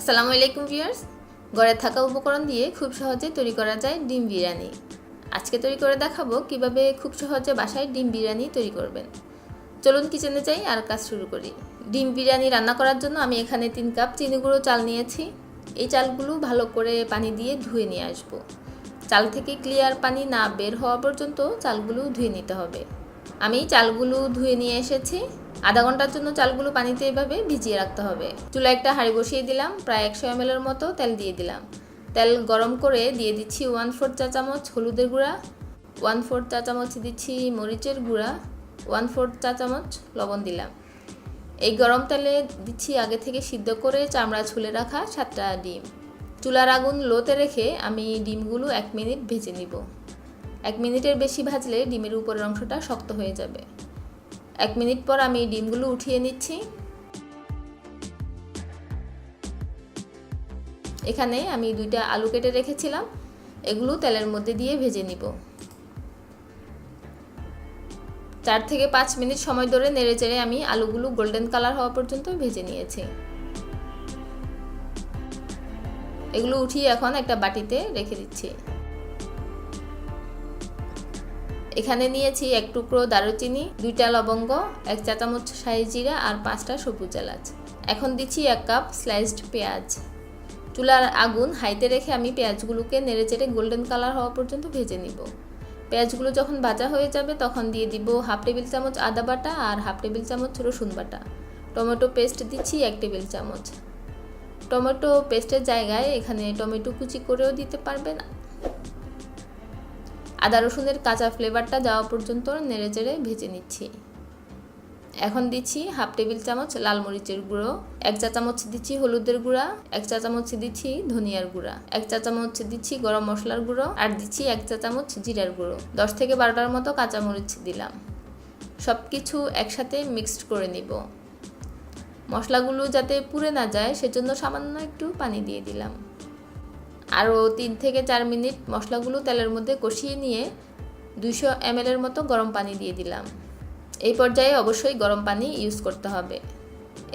আসসালামু আলাইকুম ভিউয়ার্স। ঘরে থাকা উপকরণ দিয়ে খুব সহজে তৈরি করা যায় ডিম বিরিয়ানি। আজকে তৈরি করে দেখাবো কীভাবে খুব সহজে বাসায় ডিম বিরিয়ানি তৈরি করবেন। চলুন কিচেনে যাই আর কাজ শুরু করি। ডিম বিরিয়ানি রান্না করার জন্য আমি এখানে তিন কাপ চিনি গুঁড়ো চাল নিয়েছি। এই চালগুলো ভালো করে পানি দিয়ে ধুয়ে নিয়ে আসব। চাল থেকে ক্লিয়ার পানি না বের হওয়া পর্যন্ত চালগুলো ধুয়ে নিতে হবে। আমি চালগুলো ধুয়ে নিয়ে এসেছি। আধা ঘণ্টার জন্য চালগুলো পানিতে এভাবে ভিজিয়ে রাখতে হবে। চুলা একটা হাঁড়ি বসিয়ে দিলাম, প্রায় একশো এম মতো তেল দিয়ে দিলাম। তেল গরম করে দিয়ে দিচ্ছি ওয়ান ফোর চা চামচ হলুদের গুঁড়া, ওয়ান ফোর চা চামচ দিচ্ছি মরিচের গুঁড়া, ওয়ান ফোর চা চামচ লবণ দিলাম। এই গরম তেলে দিচ্ছি আগে থেকে সিদ্ধ করে চামড়া ছুলে রাখা সাতটা ডিম। চুলার আগুন লোতে রেখে আমি ডিমগুলো এক মিনিট ভেজে নিব। এক মিনিটের বেশি ভাজলে ডিমের উপরের অংশটা শক্ত হয়ে যাবে। এক মিনিট পর আমি ডিমগুলো উঠিয়ে নিচ্ছি। এখানে আমি দুইটা আলু কেটে রেখেছিলাম। এগুলো তেলের মধ্যে দিয়ে ভেজে নিব। চার থেকে পাঁচ মিনিট সময় ধরে নেড়ে চেড়ে আমি আলুগুলো গোল্ডেন কালার হওয়া পর্যন্ত ভেজে নিয়েছি। এগুলো উঠিয়ে এখন একটা বাটিতে রেখে দিচ্ছি। এখানে নিয়েছি এক টুকরো দারুচিনি, দুইটা লবঙ্গ, এক চা চামচ শাহি জিরা আর পাঁচটা সবুজ এলাচ। এখন দিচ্ছি এক কাপ স্লাইসড পেঁয়াজ। চুলার আগুন হাইতে রেখে আমি পেঁয়াজগুলোকে নেড়ে চেড়ে গোল্ডেন কালার হওয়া পর্যন্ত ভেজে নিব। পেঁয়াজগুলো যখন ভাজা হয়ে যাবে তখন দিয়ে দিব হাফ টেবিল চামচ আদা বাটা আর হাফ টেবিল চামচ রসুন বাটা। টমেটো পেস্ট দিচ্ছি এক টেবিল চামচ। টমেটো পেস্টের জায়গায় এখানে টমেটো কুচি করেও দিতে পারবেন। আদা রসুনের কাঁচা ফ্লেভারটা যাওয়া পর্যন্ত নেড়ে চেড়ে ভেজে নিচ্ছি। এখন দিচ্ছি হাফ টেবিল চামচ লাল মরিচের গুঁড়ো, এক চা চামচ দিচ্ছি হলুদের গুঁড়া, এক চা চামচ দিচ্ছি ধনিয়ার গুঁড়া, এক চা চামচ দিচ্ছি গরম মশলার গুঁড়ো আর দিচ্ছি এক চা চামচ জিরার গুঁড়ো। দশ থেকে বারোটার মতো কাঁচা মরিচ দিলাম। সব কিছু একসাথে মিক্সড করে নিব। মশলাগুলো যাতে পুড়ে না যায়, সেজন্য সামান্য একটু পানি দিয়ে দিলাম। আরও তিন থেকে চার মিনিট মশলাগুলো তেলের মধ্যে কষিয়ে নিয়ে দুইশো এর মতো গরম পানি দিয়ে দিলাম। এই পর্যায়ে অবশ্যই গরম পানি ইউজ করতে হবে।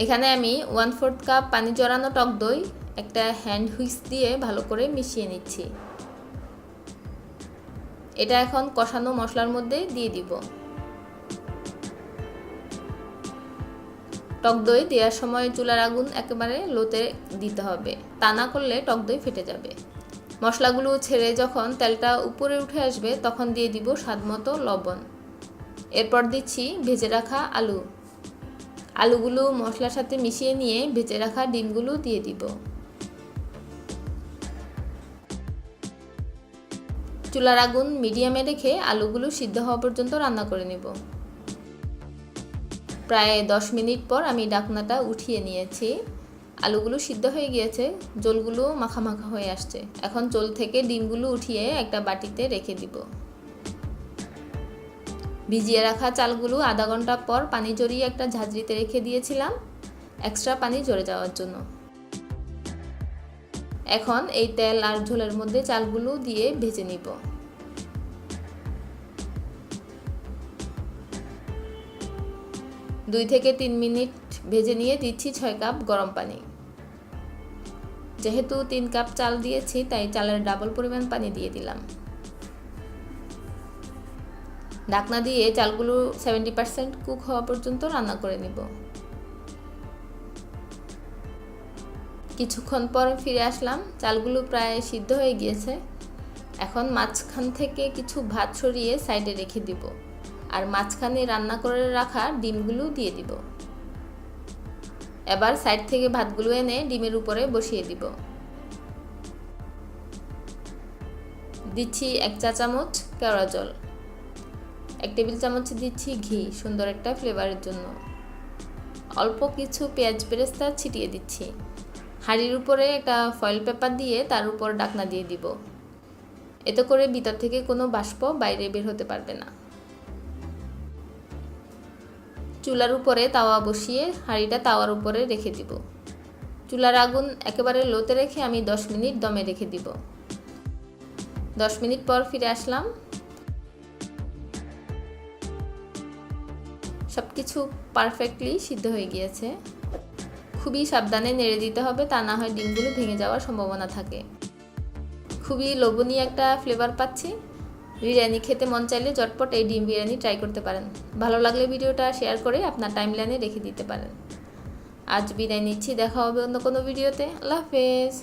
এখানে আমি ওয়ান ফোর্থ কাপ পানি জড়ানো টক দই, একটা হ্যান্ড হুইস দিয়ে ভালো করে মিশিয়ে নিচ্ছি। এটা এখন কষানো মশলার মধ্যে দিয়ে দিব। টক দই দেওয়ার সময় চুলার আগুন একেবারে লোতে দিতে হবে। তা না করলে টক দই ফেটে যাবে। মশলাগুলো ছেড়ে যখন তেলটা উপরে উঠে আসবে, তখন দিয়ে দিব স্বাদমতো লবণ। এরপর দিচ্ছি ভেজে রাখা আলু। আলুগুলো মশলার সাথে মিশিয়ে নিয়ে ভেজে রাখা ডিমগুলো দিয়ে দিব। চুলার আগুন মিডিয়ামে রেখে আলুগুলো সিদ্ধ হওয়া পর্যন্ত রান্না করে নেব। প্রায় দশ মিনিট পর আমি ডাকনাটা উঠিয়ে নিয়েছি। আলুগুলো সিদ্ধ হয়ে গিয়েছে, জলগুলো মাখা মাখা হয়ে আসছে। এখন জল থেকে ডিমগুলো উঠিয়ে একটা বাটিতে রেখে দিব। ভিজিয়ে রাখা চালগুলো আধা ঘণ্টা পর পানি জড়িয়ে একটা ঝাঁঝরিতে রেখে দিয়েছিলাম, এক্সট্রা পানি জড়ে যাওয়ার জন্য। এখন এই তেল আর ঝোলের মধ্যে চালগুলো দিয়ে ভেজে নিব। দুই থেকে তিন মিনিট ভেজে নিয়ে দিচ্ছি ছয় কাপ গরম পানি। যেহেতু তিন কাপ চাল দিয়েছি, তাই চালের ডাবল পরিমাণ পানি দিয়ে দিলাম। ঢাকনা দিয়ে চালগুলো সেভেন্টি পার্সেন্ট কুক হওয়া পর্যন্ত রান্না করে নিব। কিছুক্ষণ পর ফিরে আসলাম, চালগুলো প্রায় সিদ্ধ হয়ে গিয়েছে। এখন মাঝখান থেকে কিছু ভাত সরিয়ে সাইডে রেখে দিব। আর মাঝখানে রান্না করে রাখা ডিমগুলো দিয়ে দিব। এবার সাইড থেকে ভাতগুলো এনে ডিমের উপরে বসিয়ে দিব। দিচ্ছি এক চা চামচ কেওড়া জল। এক টেবিল চামচ দিচ্ছি ঘি, সুন্দর একটা ফ্লেভারের জন্য। অল্প কিছু পেঁয়াজ বেরেস্তা ছিটিয়ে দিচ্ছি। হাঁড়ির উপরে একটা ফয়েল পেপার দিয়ে তার উপর ডাকনা দিয়ে দিব। এতে করে ভিতর থেকে কোনো বাষ্প বাইরে বের হতে পারবে না। চুলার উপরে তাওয়া বসিয়ে হাঁড়িটা তাওয়ার উপরে রেখে দিব। চুলার আগুন একেবারে লোতে রেখে আমি দশ মিনিট দমে রেখে দিব। দশ মিনিট পর ফিরে আসলাম। সব কিছু পারফেক্টলি সিদ্ধ হয়ে গিয়েছে। খুবই সাবধানে নেড়ে দিতে হবে, তা না হয় ডিমগুলো ভেঙে যাওয়ার সম্ভাবনা থাকে। খুবই লোভনীয় একটা ফ্লেভার পাচ্ছি। বিরিয়ানি খেতে মন চাইলে ঝটপট এই ডিম বিরিয়ানি ট্রাই করতে পারেন। ভালো লাগলে ভিডিওটা শেয়ার করে আপনার টাইমলাইনে রেখে দিতে পারেন। আজ বিদায় নিচ্ছি, দেখা হবে অন্য কোনো ভিডিওতে আল্লাহ হাফেজ।